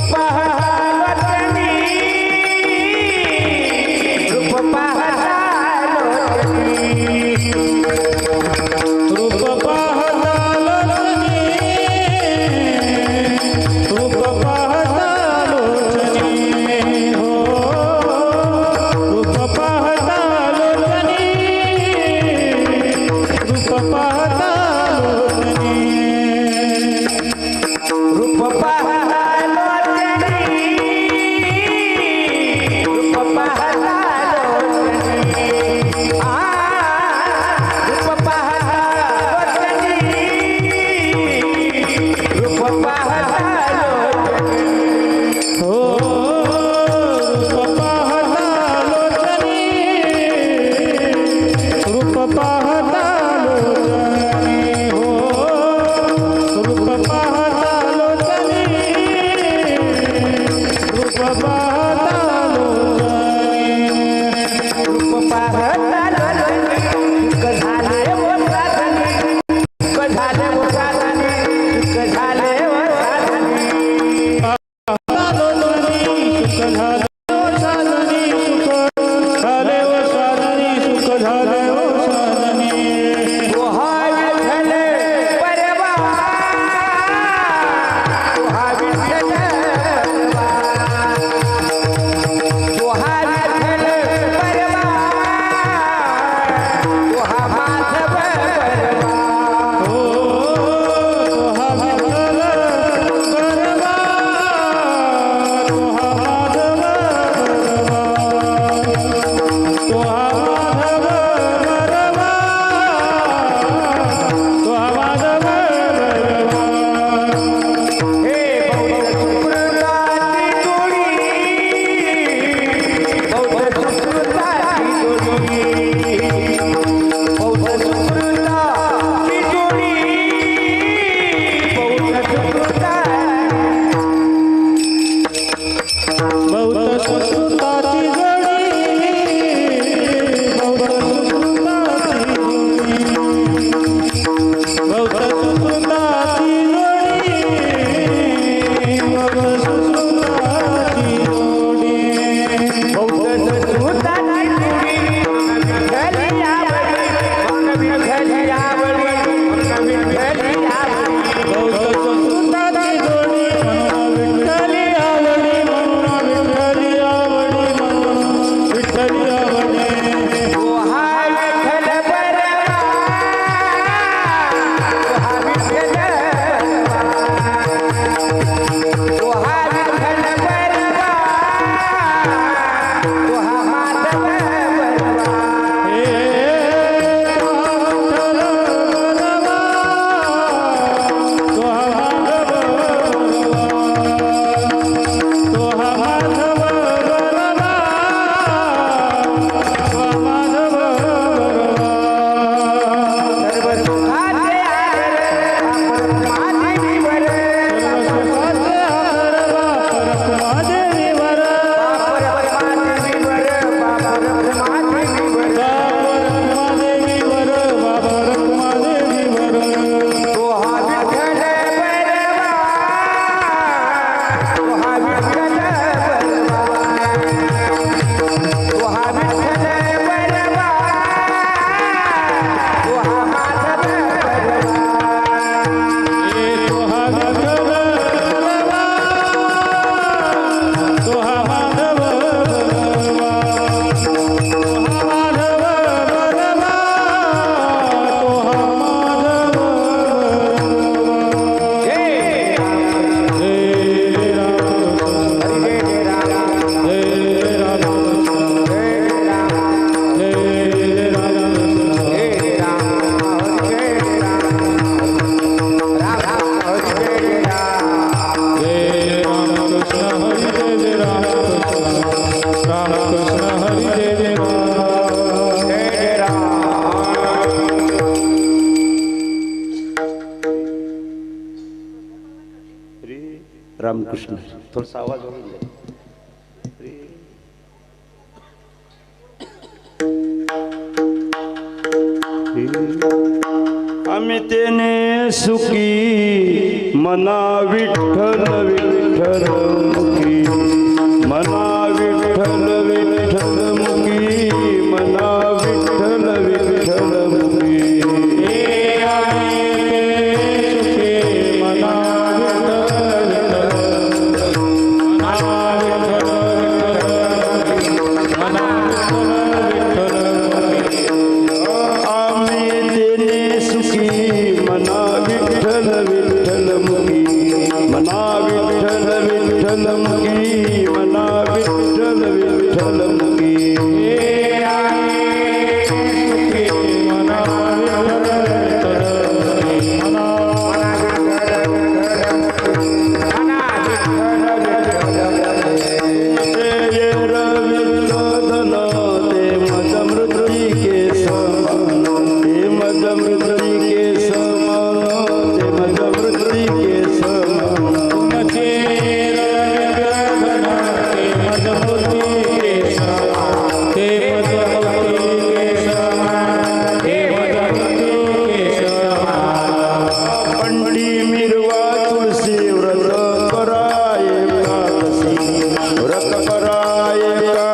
गोपाल श्री रामकृष्ण. थोडासा आवाज होऊन जाईल अमितेने सुखी मना विठ्ठल विठ्ठल. विठ्ठल मुखी मना canta.